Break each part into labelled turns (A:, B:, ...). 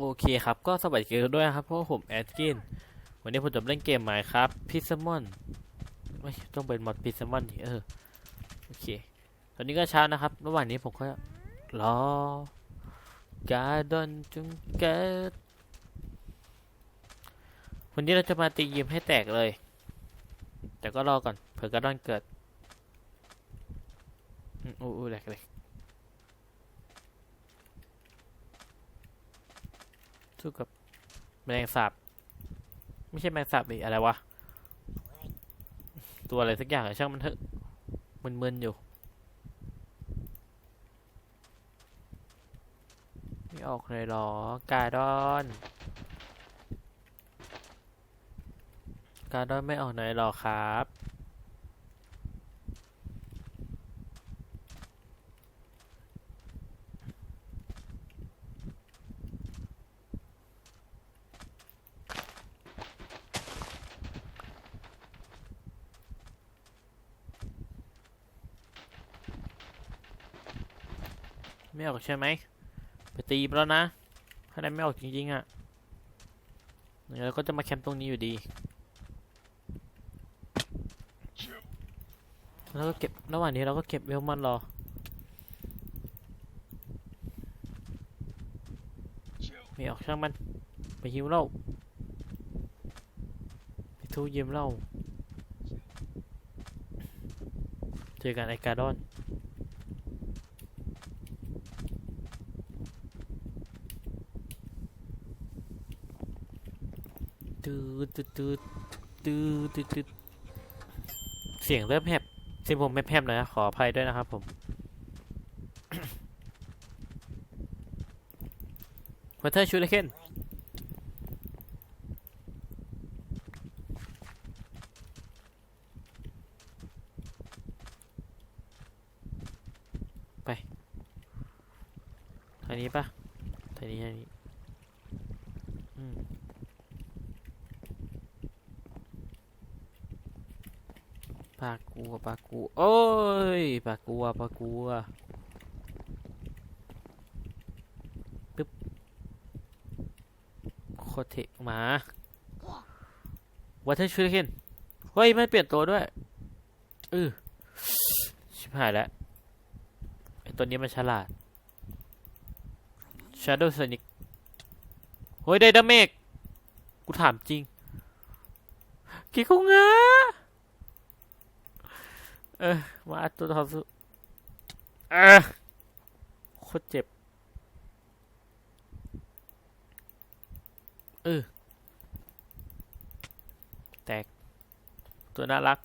A: โอเคครับ ก็สวัสดีกันด้วยครับ เพราะว่าผมแอดกิน วันนี้ผมจะเล่นเกมใหม่ครับพิซมอนไม่ต้องเป็นมอดพิซมอนดิเออ โอเค ตอนนี้ก็เช้านะครับ ระหว่างนี้ผมก็รอการดอนจุงเกิดวันนี้เราจะมาตียิมให้แตกเลย แต่ก็รอก่อน เผื่อการดอนเกิดอู้อู้แหลกเลย สู้กับแมลงสาบไม่ใช่แมลงสาบดิอะไรวะ ตัวอะไรสักอย่างอะช่างมันเถอะมึนๆอยู่ไม่ออกเลยหรอ กาดอน กาดอนไม่ออกไหนหรอครับ ไม่ออกใช่ไหมไปตีมันแล้วนะ ถ้าได้ไม่ออกจริงๆอะเดี๋ยวเราก็จะมาแคมป์ตรงนี้อยู่ดี แล้วก็เก็บระหว่างนี้เราก็เก็บเวลมันรอไม่ออกช่างมัน ไปหิวเหล้าไปทูยืมเหล้าเจอกันไอการ์ดอน ตืดตืดตืดตืดตืดเสียงเริ่มแหบเสียงผมไม่แหบเลยนะขออภัยด้วยนะครับผมวัตเธอร์ชูเลเคนไปทางนี้ปะทางนี้ทางนี้อืม ปลากัว ปลากัวโอ้ยปลากัวปลากัวปึ๊บโคตเทะหมาวัตเทอร์ชูเคนเฮ้ยไม่เปลี่ยนตัวด้วยเออชิบหายแล้วไอตัวนี้มันฉลาด Shadow Sonic เฮ้ย ได้ดาเมจกูถามจริงกิคุงะ เออมาตัวทอสุเออโคตรเจ็บ เออ แตก ตัวน่ารัก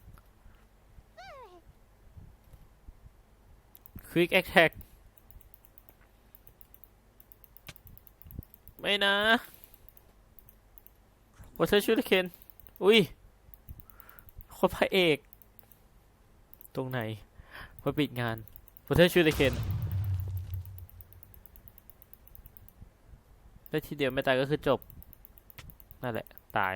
A: Quick Attack ไม่นะวอเตอร์ชูเคน อุ้ยโคตรพระเอก ตรงไหนเพื่อปิดงานโปรเทสชูเดเคนได้ทีเดียวไม่ตายก็คือจบ นั่นแหละ ตาย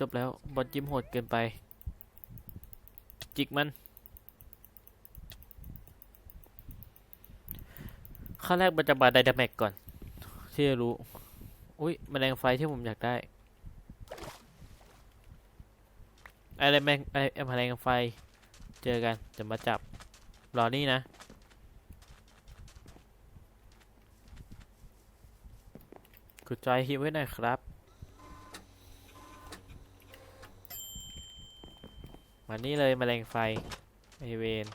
A: จบแล้ว บอลจิมโหดเกินไป จิกมันขั้นแรกมันจะมาไดนามิกก่อน ที่จะรู้ อุ้ยแมลงไฟที่ผมอยากได้ อะไรแมงไอ้แมลงไฟ เจอกันจะมาจับรอนี่นะ กดจอยฮิวไว้หน่อยครับ มานี่เลยแมลงไฟไอเวน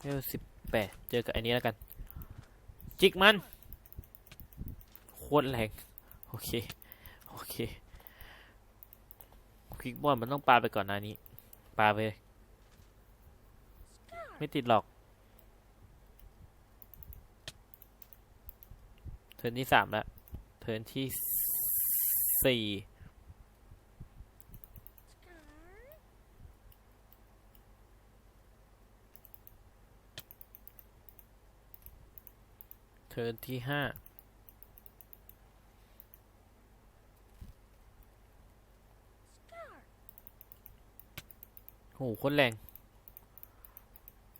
A: เวลสิบแปดเจอกับอันนี้แล้วกัน จิกมัน โคตรแรง เค โอเคคลิกบอลมันต้องปาไปก่อนหน้านี้ ปาไป ไม่ติดหรอกเทิร์นที่สามแล้วเทิร์นที่สี่เทิร์นที่ห้า โหโคตรแรง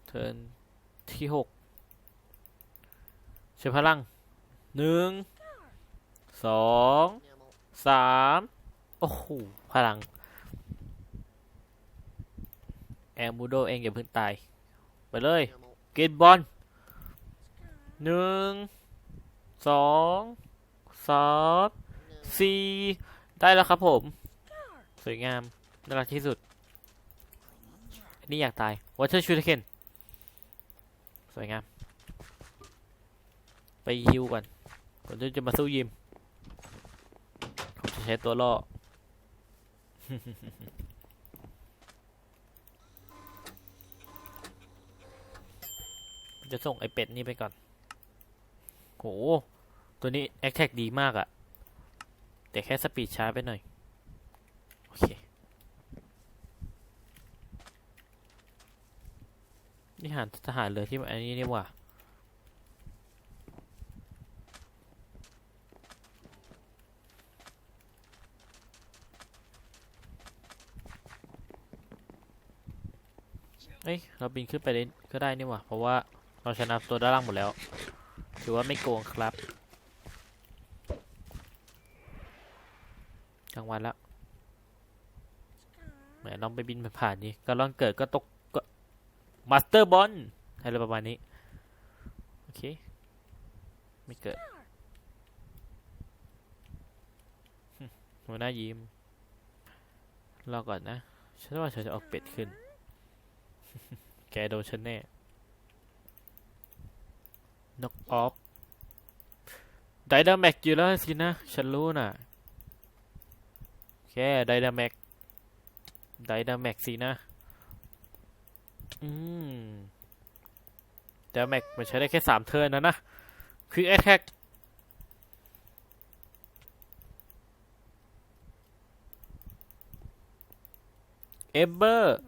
A: เทิร์นที่หกใช้พลังหนึ่งสองสามโอ้โห พลัง แอมบูโดเองอย่าเพิ่งตาย ไปเลย เกตบอลหนึ่งสองสามสี่ได้แล้วครับผม สวยงามน่ารักที่สุด นนี้อยากตายวอเตอร์ชูเทเคนสวยงาม ไปฮิวก่อนผมจะจะมาสู้ยิมผมจะใช้ตัวล่อจะส่งไอเป็ดนี่ไปก่อน โห ตัวนี้แอคแท็กดีมากอะแต่แค่สปีดช้าไปหน่อย โอเค นี่หารทหารเรือที่อันนี้นี่ว่าเอ้ย เราบินขึ้นไปได้ก็ได้นี่หว่า เพราะว่าเราชนะตัวด้านล่างหมดแล้ว ถือว่าไม่โกงครับกลางวันละแหมลองไปบินผ่านนี่ก็ลองเกิดก็ตก มาสเตอร์บอลอะไรประมาณนี้ โอเค ไม่เกิด หัวหน้ายิ้มรอก่อนนะ ฉันว่าฉันจะออกเป็ดขึ้น แกโดนฉันแน่ นกออฟไดนาแม็กอยู่แล้วสินะ ฉันรู้น่ะแค่ไดนาแม็กไดนาแม็กสินะ อืมดาแม็กมันใช้ได้แค่สามเทิร์นนะนะคือแอทแทกเอเบอร์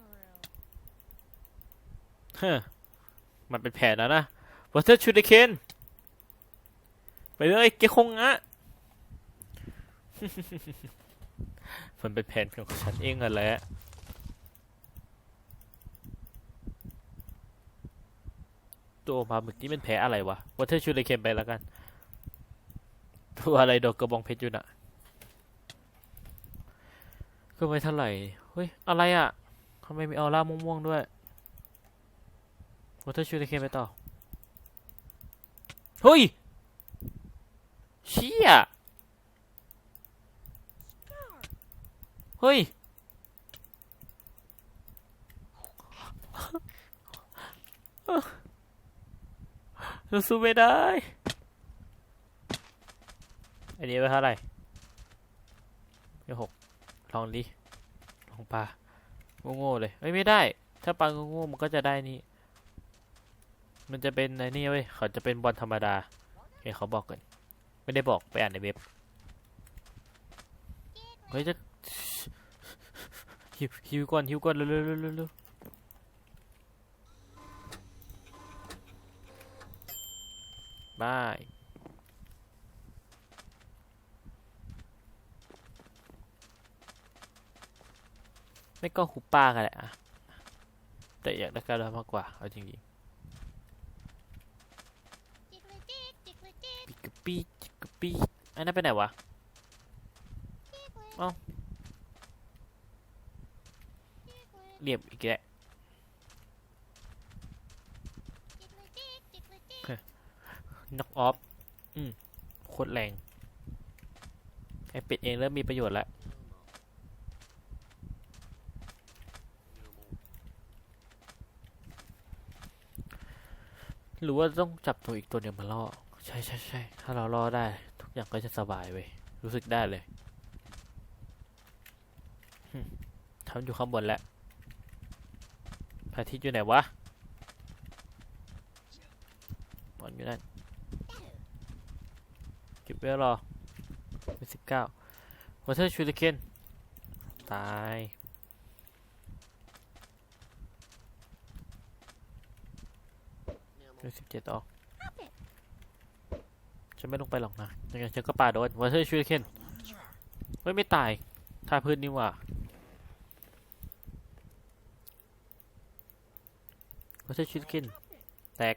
A: ฮะมันเป็นแผนแล้วนะวอเตอร์ชูดเคนไปเลยเกคงอะมันเป็นแผนของฉันเองอะแหละ ตัวมาหมึกนี่เป็นแผลอะไรวะวอเตอร์ชูดเคนไปแล้วกัน ตัวอะไรดนกกระบองเพชรอยู่น่ะ ก็ไม่เท่าไหร่ เฮ้ย อะไรอะทำไมมีออร่าม่วงๆด้วยวอเตอร์ชูดเคนไปต่อ เฮ้ย เชี่ย เฮ้ย เราสู้ไม่ได้ อันนี้ไปเท่าไหร่ไปหกลองดิลองปลาโง่ๆเลยเอ้ยไม่ได้ ถ้าปลาโง่ๆมันก็จะได้นี่ มันจะเป็นในนี่เว้ยเขาจะเป็นบอลธรรมดาเห็นเขาบอกกันไม่ได้บอกไปอ่านในเว็บเฮ้ยจะฮิวฮิวก่อนฮิวก่อนเร็วเร็วเร็วเร็วเร็ว บายไม่ก็หุบป้ากันแหละอะแต่อยากได้การมากกว่า เอาจริงๆปิกปีจิกปีไอ้นั่นไปไหนวะเอ้าเรียบอีกแล้ว น็อกออฟอืมโคตรแรงไอเป็ดเองเริ่มมีประโยชน์แล้วหรือว่าต้องจับตัวอีกตัวเดียวมาล่อใช่ใช่ใช่ถ้าเราล่อได้ ทุกอย่างก็จะสบายเว้ยรู้สึกได้เลยทำอยู่ข้างบนแล้วพระอาทิตย์อยู่ไหนวะบอลอยู่นั่น ก็บไว้รอเป็นสิบเก้าวอเตอร์ชูริเคนตายเป็นสิบเจ็ดออกฉันไม่ลงไปหรอกนะยังไงฉันก็ปาโดนวอเตอร์ชูริเคนเฮ้ยไม่ตายท่าพื้นนี่หว่าวัชชิคินแตก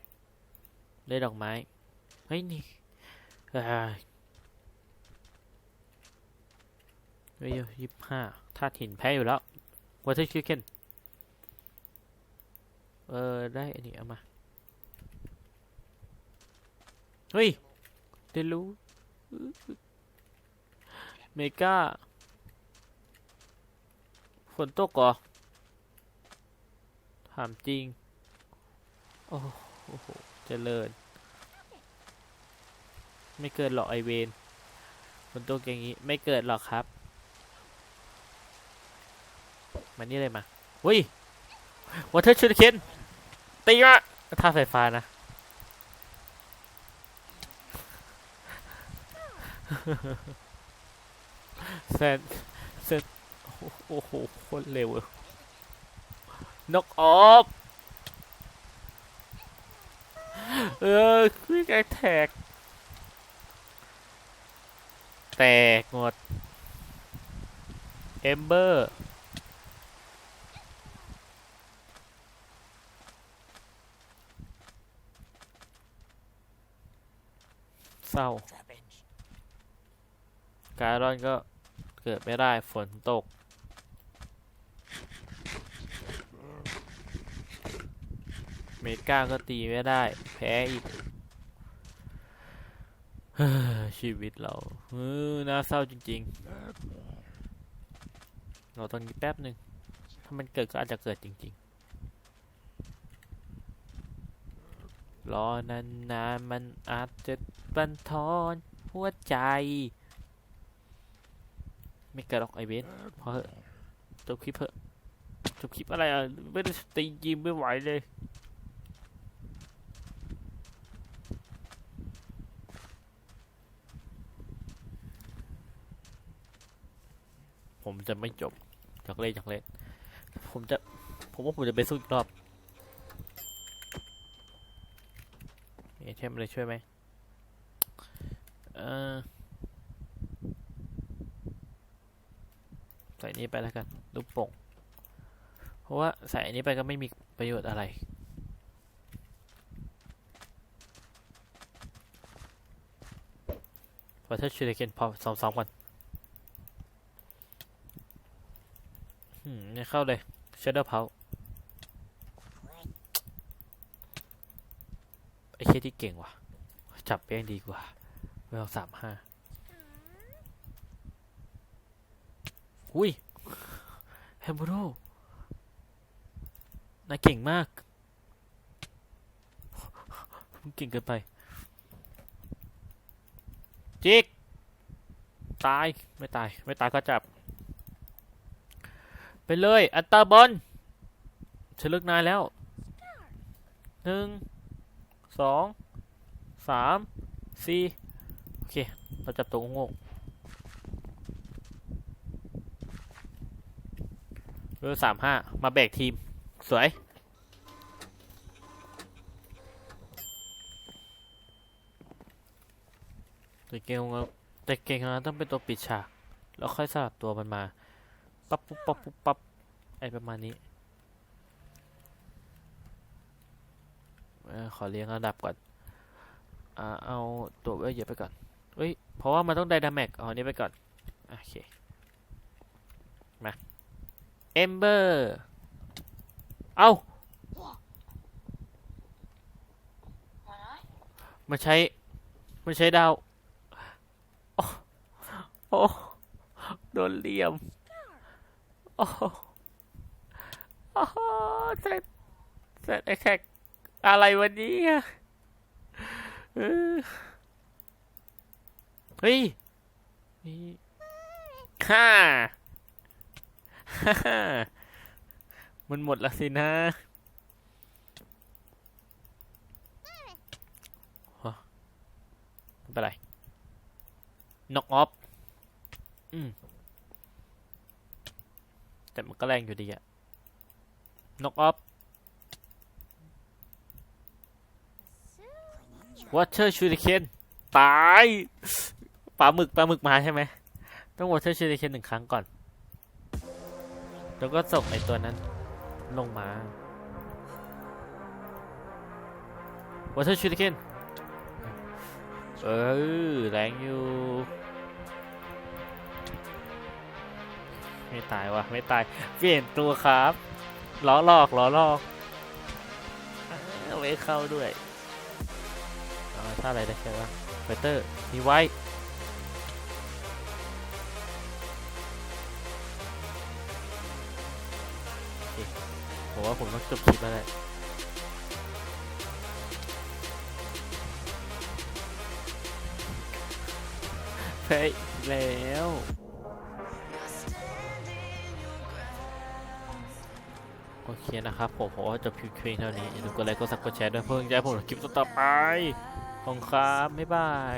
A: ได้ดอกไม้ เฮ้ยนี่อ่า เฮ้ยยี่สิบห้าธาตุหินแพ้อยู่แล้ววัชชิคินเออ ได้อันนี้เอามา เฮ้ยเดรู้เมกาฝนตกเหรอถามจริง โอ้โห เจริญ ไม่เกิดหรอกไอเวนฝนตกอย่างนี้ไม่เกิดหรอกครับ มานี่เลยมาอุ้ยวอเตอร์ชูดเคนตีวะท่าไฟฟ้านะแซนแซนโอ้โหโคตรเร็วเนกออฟ เออคุยกันแท็ก แตกหมด เอมเบอร์ เศร้า การอนก็เกิดไม่ได้ฝนตก เมกาก็ตีไม่ได้ แพ้อีก ชีวิตเราเออน่าเศร้าจริงๆเราตรงนี้แป๊บหนึ่งถ้ามันเกิดก็อาจจะเกิดจริง ๆ รอนานๆมันอาจจะบันทอนหัวใจ ไม่เกิดหรอกไอเบนพอเหอะจบคลิปเถอะจบคลิปอะไรอะไม่ได้สตียิมไม่ไหวเลย จะไม่จบจากเล่นจากเล่นผมจะ ผมว่าผมจะไปสู้อีกรอบเอเทมอะไรช่วยไหมเออใส่นี้ไปแล้วกันลูกโป่งเพราะว่าใส่อันนี้ไปก็ไม่มีประโยชน์อะไรพอถ้าชูเดเคนพอสองสองก่อนอืม เข้าเลยเชดเดอร์เพาไอ้เชที่เก่งว่ะ จับเป้งดีกว่าเวลสามห้าอุ้ยแฮมเบโรนายเก่งมากมึงเก่งเกินไป จิก ตาย ไม่ตาย ไม่ตายก็จับ ไปเลย อัตตาบอลฉันเลิกนายแล้วหนึ่งสองสามสี่โอเค เราจับตัวโง่ๆเบอร์สามห้ามาแบกทีม สวย แต่เกมของแต่เกมของเราต้องเป็นตัวปิดฉาก แล้วค่อยสลับตัวมันมา ปั๊บปุ๊บปั๊บปุ๊บปั๊บไอประมาณนี้ขอเรียงระดับก่อนอ่าเอาตัวเวลเยอะไปก่อนเอ้ย เพราะว่ามันต้องไดนามิกเอาอันนี้ไปก่อน โอเค มาเอมเบอร์ เอามันใช้มันใช้ดาวโอ้โอ้ โดนเหลี่ยม โอ้โอ้เสร็จเสร็จไอ้แขกอะไรวันนี้ออเฮ้ยนี่ฮ่าฮ่าฮ่ามันหมดล้วสินะฮะไม่เป็นไรน็อกออฟอืม แต่มันก็แรงอยู่ดีอะน็อกออฟวอเ t อร์ชูริเคนตายปลาหมึกปลาหมึกมาใช่ไหม ต้องวอเ t อร์ชูริเคนหนึ่งครั้งก่อน แล้วก็ส่งไอตัวนั้น ลงมาวอเตอร์ชูริเคนเออแรงอยู่ ไม่ตายวะไม่ตาย เปลี่ยนตัวครับล้อลอกล้อลอกเอาไม่เข้าด้วยเอาท่าอะไรได้แค่ว่าไฟเตอร์มีไว้ผมว่าผมต้องจบคลิปแล้วแหละเฮ้ยแล้ว เคนะครับผมผมว่าจบคลิปเพียงเท่านี้อย่าลืมกดไลค์กดซับกดแชร์ด้วยเพื่อให้ผมคลิปต่อไป ขอบคุณครับ บ๊ายบาย